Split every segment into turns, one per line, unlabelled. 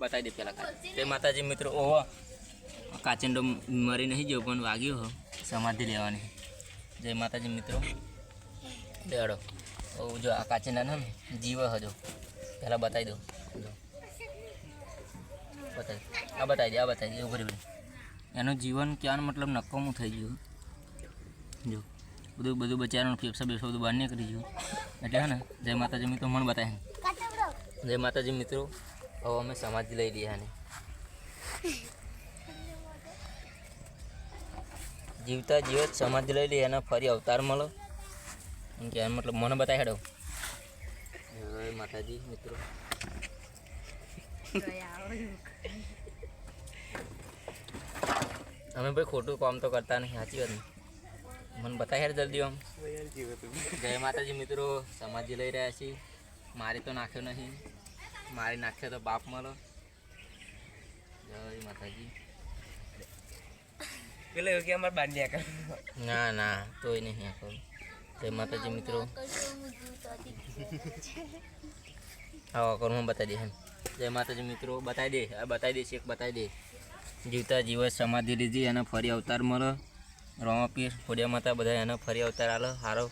બતાવી દે પેલા તે માતાજી મિત્રો ઓહો. કાચંડો મરી નહીં ગયો પણ વાગ્યો હો. સમાધિ લેવાની. જય માતાજી મિત્રો. દેડો જો આ કાચંડા ને જીવ હજો પહેલાં બતાવી દો. જો. બતાવી. આ બતાવી દે આ બતાવી દે ઉભરી ઉભરી. એનું જીવન ક્યાં મતલબ નકમું થઈ ગયું જો. બધું બધું બચારાનું ફેફસા બેફસા બધું બહાર નીકળી ગયું. એટલે હે ને જય માતાજી મિત્રો મને બતાવે જય માતાજી મિત્રો. હવે અમે સમાધિ લઈ રહ્યા ને જીવતા જીવત સમાધિ લઈ લઈએ એના ફરી અવતાર મળો કે મતલબ મને બતાવી હેડો માતાજી મિત્રો અમે ભાઈ ખોટું કામ તો કરતા નહીં સાચી વાત મને બતાવી હેડ જલ્દી આમ જય માતાજી મિત્રો સમાધિ લઈ રહ્યા છીએ મારે તો નાખ્યો નહીં મારી નાખ્યો તો બાપ મળો જય માતાજી.
પેલો કે અમારે બાંધ્યા કર.
ના ના તોય નહીં આખો. જય માતાજી મિત્રો. આવો કરું બતાવી દે જય માતાજી મિત્રો. બતાવી દે આ બતાવી દે એક બતાવી દે. જીવતા જીવત સમાધિ લીધી અને ફરી અવતાર મળો. રોમાપીર ખોડિયા માતા બધા એનો ફરી અવતાર આલો હારો.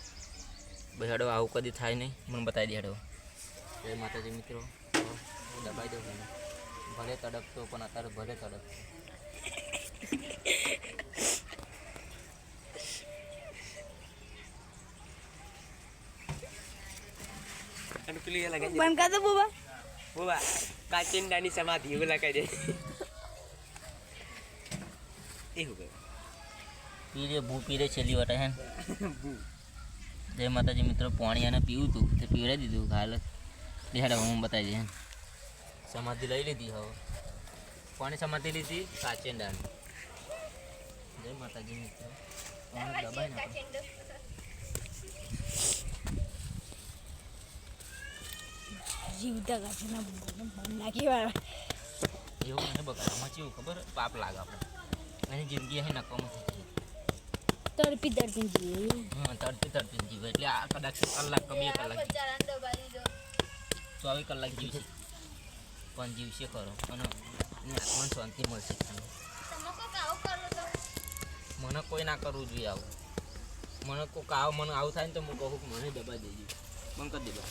હેડો આવું કદી થાય નહીં. મને બતાવી દે હેડો. જય માતાજી મિત્રો. હું દબાઈ દઉં એને. ભલે તડપતો પણ અત્યારે ભલે તડપતો.
અને પેલી એ લગાઈ
બંધ કર દો બુબા.
બોબા કાચિંડાની સમાધિ એવું લગાઈ દે. એવું કહ્યું
પીરે ભૂ પીરે છેલ્લી વટા હે જય માતાજી મિત્રો પાણી અને પીવું તું તે પીવડાવી દીધું હાલ દેખાડે હું બતાવી દે સમાધિ લઈ લીધી હવે. પાણી સમાધિ લીધી? કાચેંડાની જય માતાજી મિત્રો. દબાઈ નાખો
જીવતા નાખી
એવું મને બગાડમાં કેવું ખબર? પાપ લાગે આપણે એની જિંદગી અહીં નકામો થઈ
તડપી તડપી જીવે.
હા તડતી તડતી જીવે. એટલે આ કદાચ કલાક કે બે કલાક ચોવીસ કલાક જીવશે પણ જીવશે ખરો. અને એની આત્માને શાંતિ મળશે. મને કોઈ ના કરવું જોઈએ આવું. મને કોઈક આવું મને આવું થાય ને તો હું કહું મને દબાઈ દેજો. બંધ કરી દેજો.